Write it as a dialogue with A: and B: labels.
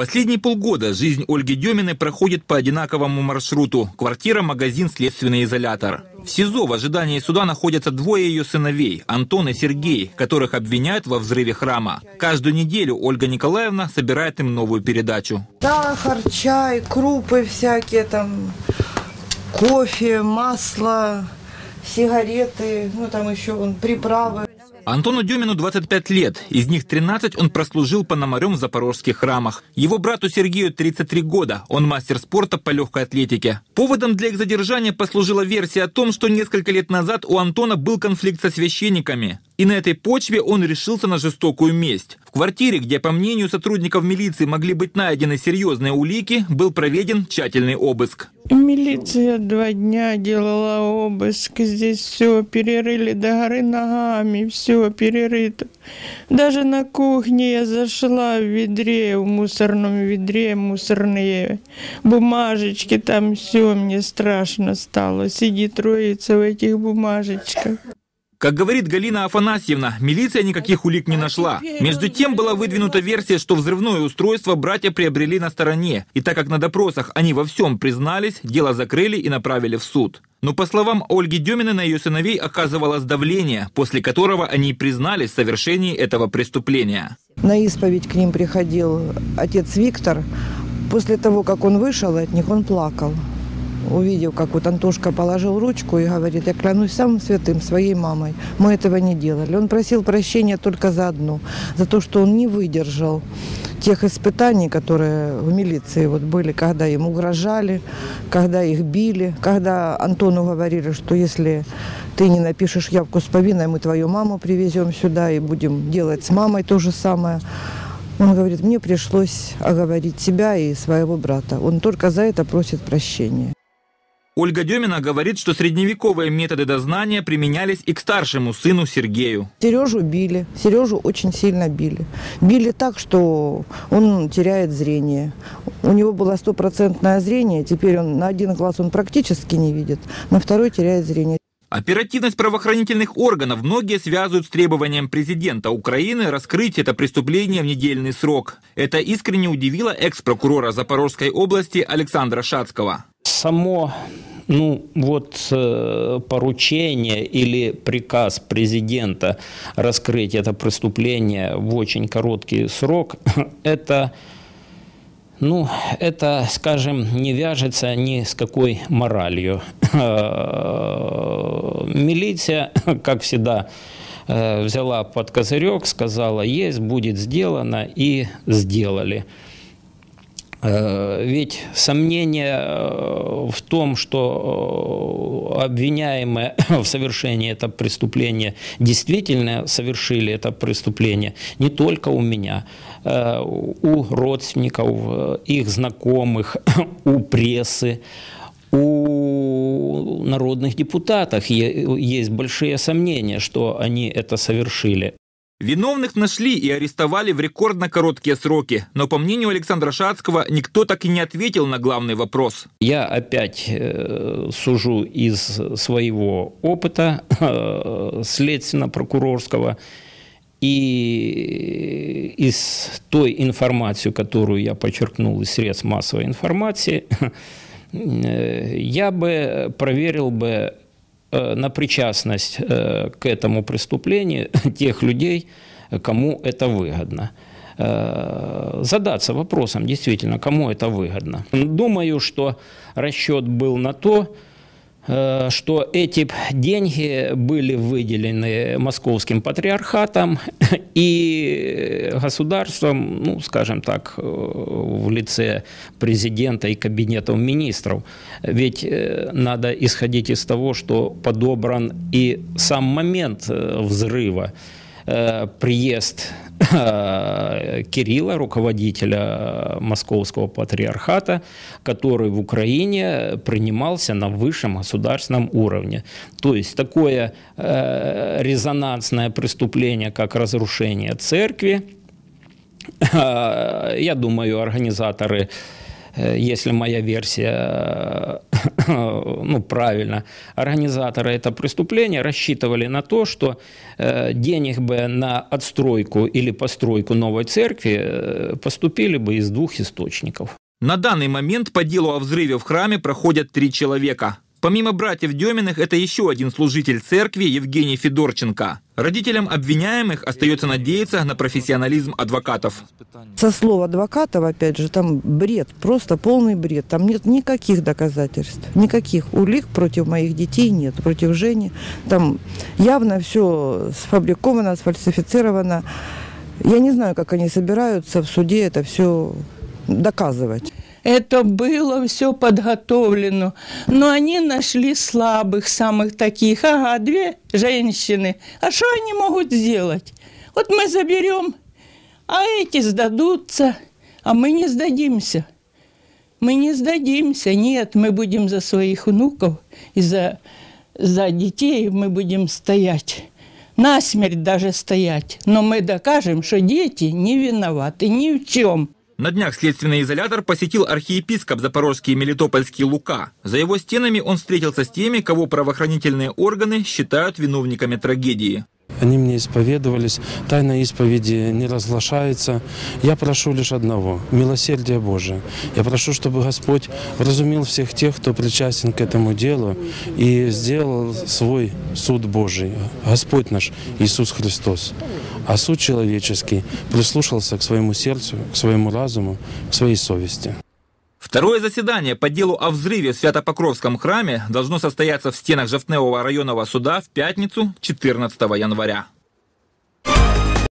A: Последние полгода жизнь Ольги Деминой проходит по одинаковому маршруту. Квартира, магазин, следственный изолятор. В СИЗО в ожидании суда находятся двое ее сыновей, Антон и Сергей, которых обвиняют во взрыве храма. Каждую неделю Ольга Николаевна собирает им новую передачу.
B: Сахар, чай, крупы всякие там, кофе, масло, сигареты, ну там еще приправы.
A: Антону Демину 25 лет, из них 13 он прослужил пономарем в запорожских храмах. Его брату Сергею 33 года, он мастер спорта по легкой атлетике. Поводом для их задержания послужила версия о том, что несколько лет назад у Антона был конфликт со священниками. И на этой почве он решился на жестокую месть. В квартире, где, по мнению сотрудников милиции, могли быть найдены серьезные улики, был проведен тщательный обыск.
C: Милиция два дня делала обыск. Здесь все перерыли до горы ногами, все перерыто. Даже на кухне я зашла в ведре, в мусорном ведре мусорные бумажечки, там все, мне страшно стало. Сидит троица в этих бумажечках.
A: Как говорит Галина Афанасьевна, милиция никаких улик не нашла. Между тем была выдвинута версия, что взрывное устройство братья приобрели на стороне. И так как на допросах они во всем признались, дело закрыли и направили в суд. Но по словам Ольги Деминой, на ее сыновей оказывалось давление, после которого они признались в совершении этого преступления.
B: На исповедь к ним приходил отец Виктор. После того, как он вышел от них, он плакал увидев, как вот Антошка положил ручку и говорит, я клянусь самым святым, своей мамой, мы этого не делали. Он просил прощения только за одно, за то, что он не выдержал тех испытаний, которые в милиции вот были, когда им угрожали, когда их били, когда Антону говорили, что если ты не напишешь явку с повинной, мы твою маму привезем сюда и будем делать с мамой то же самое. Он говорит, мне пришлось оговорить себя и своего брата. Он только за это просит прощения.
A: Ольга Демина говорит, что средневековые методы дознания применялись и к старшему сыну Сергею.
B: Сережу били. Сережу очень сильно били. Били так, что он теряет зрение. У него было стопроцентное зрение, теперь он на один глаз он практически не видит, на второй теряет зрение.
A: Оперативность правоохранительных органов многие связывают с требованием президента Украины раскрыть это преступление в недельный срок. Это искренне удивило экс-прокурора Запорожской области Александра Шацкого.
D: Само ну, вот э, поручение или приказ президента раскрыть это преступление в очень короткий срок, это, ну, это, скажем, не вяжется ни с какой моралью. Милиция, как всегда, э, взяла под козырек, сказала, есть, будет сделано, и сделали. Э, ведь сомнение э, в том, что э, обвиняемые в совершении этого преступления действительно совершили это преступление не только у меня, у родственников, их знакомых, у прессы, у народных депутатов есть большие сомнения, что они это совершили.
A: Виновных нашли и арестовали в рекордно короткие сроки, но по мнению Александра Шацкого, никто так и не ответил на главный вопрос.
D: Я опять э, сужу из своего опыта э, следственно-прокурорского и из той информации, которую я подчеркнул из средств массовой информации, э, я бы проверил бы на причастность э, к этому преступлению тех людей, кому это выгодно э, задаться вопросом, действительно, кому это выгодно. Думаю, что расчет был на то, Э, что эти деньги были выделены московским патриархатом и государством, ну, скажем так, э, в лице президента и кабинетов министров. Ведь э, надо исходить из того, что подобран и сам момент взрыва, приезд Кирилла, руководителя Московского патриархата, который в Украине принимался на высшем государственном уровне. То есть такое э, резонансное преступление, как разрушение церкви, я думаю, организаторы, э, если моя версия
E: ну, правильно, организаторы этого преступления рассчитывали на то, что э, денег бы на отстройку или постройку новой церкви э, поступили бы из двух источников.
D: На данный момент по делу о взрыве в храме проходят три человека. Помимо братьев Деминых, это еще один служитель церкви Евгений Федорченко. Родителям обвиняемых остается надеяться на профессионализм адвокатов.
B: Со слов адвокатов, опять же, там бред, просто полный бред. Там нет никаких доказательств, никаких улик против моих детей нет, против Жени. Там явно все сфабриковано, сфальсифицировано. Я не знаю, как они собираются в суде это все доказывать.
C: Это было все подготовлено. Но они нашли слабых, самых таких. Ага, две женщины. А что они могут сделать? Вот мы заберем, а эти сдадутся, а мы не сдадимся. Мы не сдадимся. Нет, мы будем за своих внуков и за, за детей мы будем стоять. Насмерть даже стоять. Но мы докажем, что дети не виноваты ни в чем.
D: На днях следственный изолятор посетил архиепископ Запорожский и Мелитопольский Лука. За его стенами он встретился с теми, кого правоохранительные органы считают виновниками трагедии.
F: Они мне исповедовались, тайна исповеди не разглашается. Я прошу лишь одного – милосердия Божия. Я прошу, чтобы Господь вразумил всех тех, кто причастен к этому делу и сделал свой суд Божий. Господь наш Иисус Христос. А суд человеческий прислушался к своему сердцу, к своему разуму, к своей совести.
D: Второе заседание по делу о взрыве в Свято-Покровском храме должно состояться в стенах Жовтневого районного суда в пятницу 14 января.